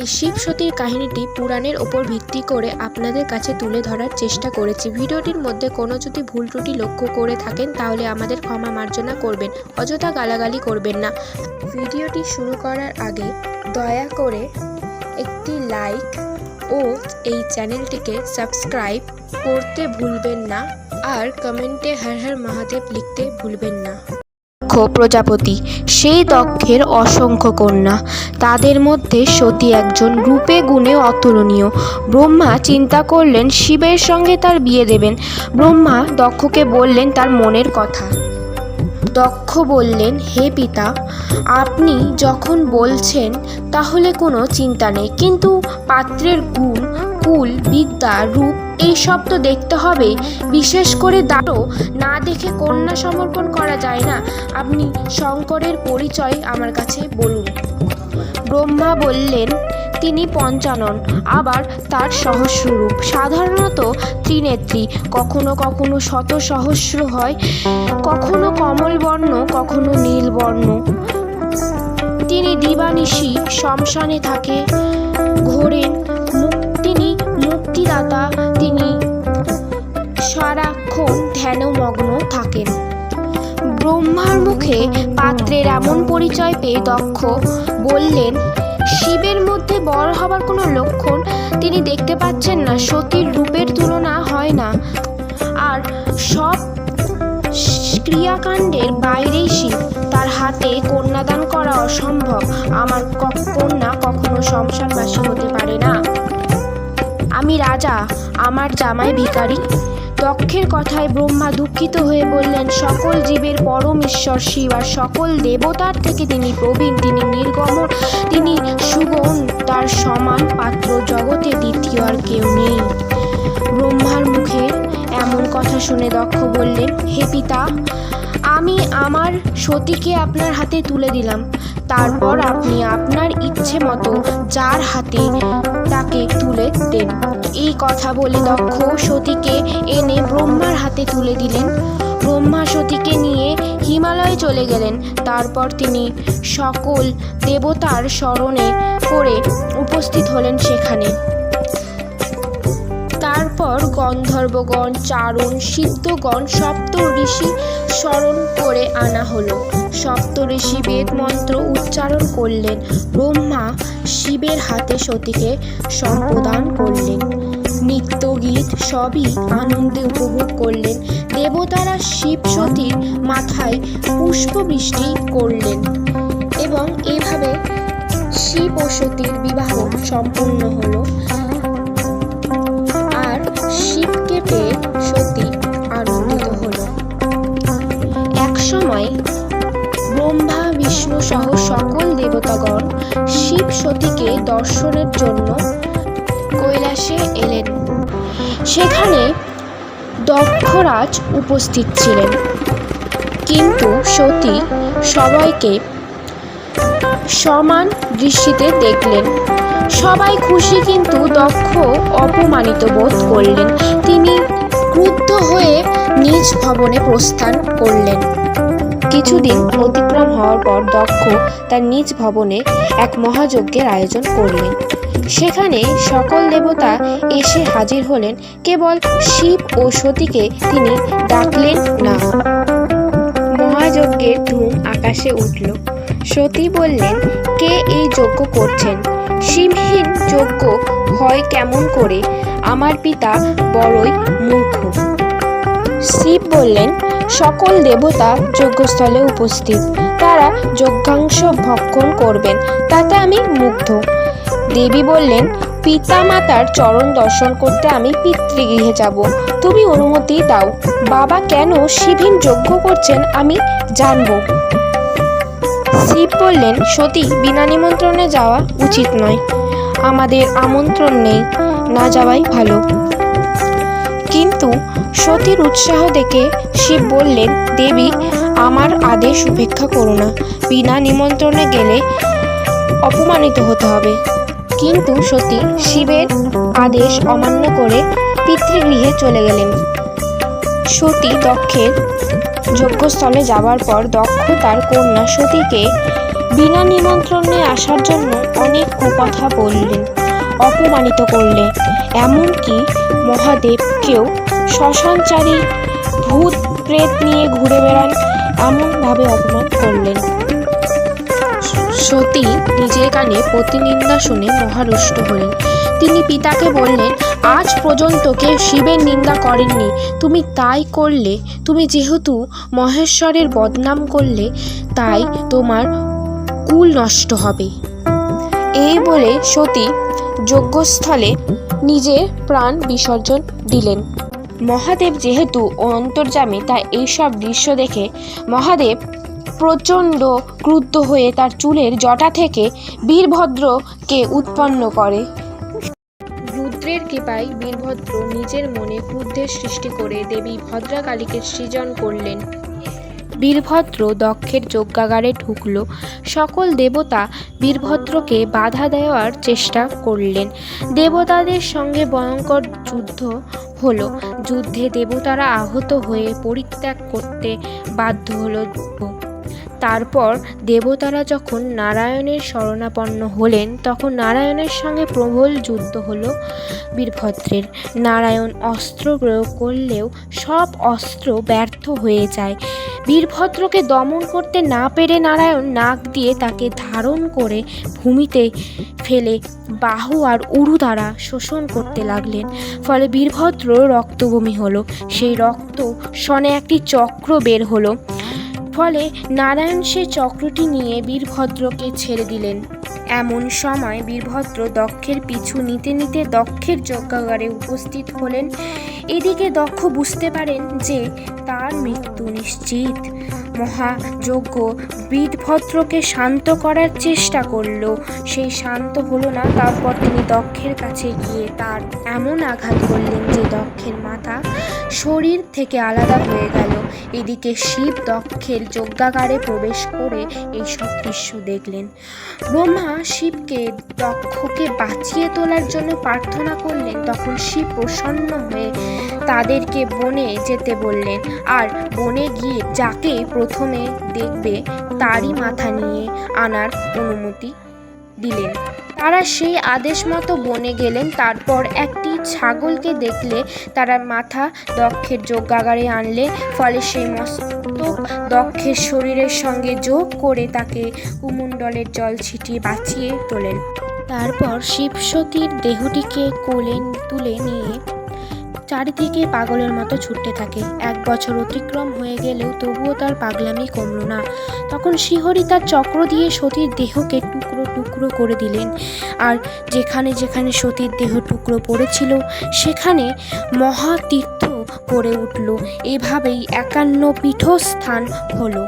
এই শিব সতীর কাহিনীটি পুরাণের ওপর ভিত্তি করে আপনাদের কাছে তুলে ধরার চেষ্টা করেছি। ভিডিওটির মধ্যে কোনো যদি ভুল ত্রুটি লক্ষ্য করে থাকেন, তাহলে আমাদের ক্ষমা মার্জনা করবেন, অযথা গালাগালি করবেন না। ভিডিওটি শুরু করার আগে দয়া করে একটি লাইক ও এই চ্যানেলটিকে সাবস্ক্রাইব করতে ভুলবেন না, আর কমেন্টে হর হর মহাদেব লিখতে ভুলবেন না। দক্ষ প্রজাপতি, সেই দক্ষের অসংখ্য কন্যা। তাদের মধ্যে সতী একজন রূপে গুণে অতুলনীয়। ব্রহ্মা চিন্তা করলেন, শিবের সঙ্গে তার বিয়ে দেবেন। ব্রহ্মা দক্ষকে বললেন তার মনের কথা। দক্ষ বললেন, হে পিতা, আপনি যখন বলছেন, তাহলে কোনো চিন্তা নেই। কিন্তু পাত্রের গুণ, কুল, বিদ্যা, রূপ এইসব তো দেখতে হবে। বিশেষ করে দাঁড়ো, না দেখে কন্যা সমর্পণ করা যায় না। আপনি শঙ্করের পরিচয় আমার কাছে বলুন। ব্রহ্মা বললেন তিনি পঞ্চানন। আবার তার সহস্ররূপ। সাধারণত ত্রিনেত্রী। কখনো কখনো শত সহস্র হয়। কখনো কমল বর্ণ কখনো নীল বর্ণ তিনি দিবানিশি, শ্মশানে থাকে, ঘোরেন। তিনি মুক্তিদাতা, তিনি সারাক্ষণ ধ্যানমগ্ন থাকেন। ব্রহ্মার মুখে পাত্রের এমন পরিচয় পেয়ে দক্ষ বললেন, শিবের মধ্যে বড় হবার কোনো লক্ষণ তিনি দেখতে পাচ্ছেন না। সতীর রূপের তুলনা হয় না। আর সব ক্রিয়াকাণ্ডের বাইরেই শিব। তার হাতে কন্যাদান করা অসম্ভব। আমার কন্যা কখনো সংসারবাসী হতে পারে না। আমি রাজা, আমার জামাই ভিখারি। দক্ষের কথায় ব্রহ্মা দুঃখিত হয়ে বললেন, সকল জীবের পরম ঈশ্বর শিব আর সকল দেবতার থেকে তিনি প্রবীণ। তিনি নির্গম, তিনি সুগণ তার সমান পাত্র জগতে দ্বিতীয় আর কেউ নেই। কথা শুনে দক্ষ বললেন হে পিতা, আমি আমার সতীকে আপনার হাতে তুলে দিলাম। তারপর আপনি আপনার ইচ্ছে মতো যার হাতে তাকে তুলে দেন। এই কথা বলে দক্ষ সতীকে এনে ব্রহ্মার হাতে তুলে দিলেন। ব্রহ্মা সতীকে নিয়ে হিমালয়ে চলে গেলেন। তারপর তিনি সকল দেবতার স্মরণে করে উপস্থিত হলেন সেখানে। তারপর গন্ধর্বগণ, চারণ, সিদ্ধগণ সপ্ত ঋষি স্মরণ করে আনা হলো। সপ্ত ঋষি বেদ মন্ত্র উচ্চারণ করলেন। ব্রহ্মা শিবের হাতে সতীকে সম্প্রদান করলেন। নৃত্য গীত সবই আনন্দে উপভোগ করলেন। দেবতারা শিব সতীর মাথায় পুষ্পবৃষ্টি করলেন এবং এভাবে শিব ও সতীর বিবাহ সম্পূর্ণ হলো। সহ সকল দেবতাগণ শিব সতীকে দর্শনের জন্য কৈলাসে এলেন। সেখানে দক্ষরাজ উপস্থিত ছিলেন। কিন্তু সতী সবাইকে সমান দৃষ্টিতে দেখলেন। সবাই খুশি কিন্তু দক্ষ অপমানিত বোধ করলেন। তিনি ক্রুদ্ধ হয়ে নিজ ভবনে প্রস্থান করলেন। কিছুদিন অতিক্রম হওয়ার পর দক্ষ তার নিজ ভবনে এক মহাযজ্ঞের আয়োজন করলেন। সেখানে সকল দেবতা এসে হাজির হলেন। কেবল শিব ও সতীকে তিনি ডাকলেন না। মহাযজ্ঞের ধুম আকাশে উঠল। সতী বললেন, কে এই যজ্ঞ করছেন? শিবহীন যজ্ঞ হয় কেমন করে? আমার পিতা বড়ই মূর্খ। শিব বললেন সকল দেবতা যজ্ঞস্থলে উপস্থিত। তারা যজ্ঞাংশ ভক্ষণ করবেন, তাতে আমি মুগ্ধ। দেবী বললেন পিতা মাতার চরণ দর্শন করতে আমি পিতৃগৃহে যাব। তুমি অনুমতি দাও। বাবা কেন শিবিন যজ্ঞ করছেন আমি জানব। শিব বললেন, সতী, বিনা নিমন্ত্রণে যাওয়া উচিত নয়। আমাদের আমন্ত্রণ নেই। না যাওয়াই ভালো। সতীর উৎসাহ দেখে শিব বললেন, দেবী, আমার আদেশ উপেক্ষা করো না। বিনা নিমন্ত্রণে গেলে অপমানিত হতে হবে। কিন্তু সতী শিবের আদেশ অমান্য করে পিতৃগৃহে চলে গেলেন। সতী দক্ষের যজ্ঞস্থলে যাবার পর দক্ষ তার কন্যা সতীকে বিনা নিমন্ত্রণে আসার জন্য অনেক কুকথা বললেন, অপমানিত করলেন এমনকি মহাদেবকেও শ্মশানচারী ভূত প্রেত নিয়ে ঘুরে বেড়ান এমনভাবে অপমান করলেন। সতী নিজের কানে প্রতিনিন্দা শুনে মহারুষ্ট হলেন। তিনি পিতাকে বললেন, আজ পর্যন্ত কেউ শিবের নিন্দা করেননি। তুমি তাই করলে, তুমি যেহেতু মহেশ্বরের বদনাম করলে, তাই তোমার কুল নষ্ট হবে এই বলে সতী যজ্ঞস্থলে নিজের প্রাণ বিসর্জন দিলেন। মহাদেব যেহেতু অন্তর্জামী তাই এইসব দৃশ্য দেখে মহাদেব প্রচণ্ড ক্রুদ্ধ হয়ে তার চুলের জটা থেকে বীরভদ্রকে উৎপন্ন করে। রুদ্রের কৃপায় বীরভদ্র নিজের মনে ক্রুদ্ধের সৃষ্টি করে দেবী ভদ্রাকালীকে সৃজন করলেন। বীরভদ্র দক্ষের যজ্ঞাগারে ঢুকল। সকল দেবতা বীরভদ্রকে বাধা দেওয়ার চেষ্টা করলেন। দেবতাদের সঙ্গে ভয়ঙ্কর যুদ্ধ হলো। যুদ্ধে দেবতারা আহত হয়ে পরিত্যাগ করতে বাধ্য হলো। তারপর দেবতারা যখন নারায়ণের শরণাপন্ন হলেন, তখন নারায়ণের সঙ্গে প্রবল যুদ্ধ হলো বীরভদ্রের। নারায়ণ অস্ত্র প্রয়োগ করলেও সব অস্ত্র ব্যর্থ হয়ে যায়। বীরভদ্রকে দমন করতে না পেরে নারায়ণ নাক দিয়ে তাকে ধারণ করে ভূমিতে ফেলে বাহু আর উরু দ্বারা শোষণ করতে লাগলেন। ফলে বীরভদ্র রক্তভূমি হলো। সেই রক্ত সনে একটি চক্র বের হলো। ফলে নারায়ণ সে চক্রটি নিয়ে বীরভদ্রকে ছেড়ে দিলেন। এমন সময় বীরভদ্র দক্ষের পিছু নিতে নিতে দক্ষের যজ্ঞাগারে উপস্থিত হলেন। এদিকে দক্ষ বুঝতে পারেন যে তার মৃত্যু নিশ্চিত। মহাযজ্ঞ বীরভদ্রকে শান্ত করার চেষ্টা করল। সেই শান্ত হলো না, তারপর তিনি দক্ষের কাছে গিয়ে তার এমন আঘাত করলেন যে দক্ষের মাথা শরীর থেকে আলাদা হয়ে গেল। এদিকে শিব দক্ষের যজ্ঞাগারে প্রবেশ করে এই সব দৃশ্য দেখলেন। ব্রহ্মা শিবকে দক্ষকে বাঁচিয়ে তোলার জন্য প্রার্থনা করলেন। তখন শিব প্রসন্ন হয়ে তাদেরকে বনে যেতে বললেন, আর বনে গিয়ে যাকে প্রথমে দেখবে, তারই মাথা নিয়ে আনার অনুমতি দিলেন। তারা সেই আদেশ মতো বনে গেলেন, তারপর একটি ছাগলকে দেখলে তারা মাথা দক্ষের যোগাগারে আনলে, ফলে সেই মস্ত দক্ষের শরীরের সঙ্গে যোগ করে তাকে কুমণ্ডলের জল ছিটিয়ে বাঁচিয়ে তোলেন। তারপর শিবসতীর দেহটিকে কোলে তুলে নিয়ে চারিদিকে পাগলের মতো ছুটতে থাকে। এক বছর অতিক্রম হয়ে গেলেও তবুও তার পাগলামি কমল না। তখন শিহরি তার চক্র দিয়ে সতীর দেহকে টুকরো টুকরো করে দিলেন। আর যেখানে যেখানে সতীর দেহ টুকরো পড়েছিল, সেখানে মহাতীর্থ গড়ে উঠল। এভাবেই একান্ন পীঠস্থান হলো।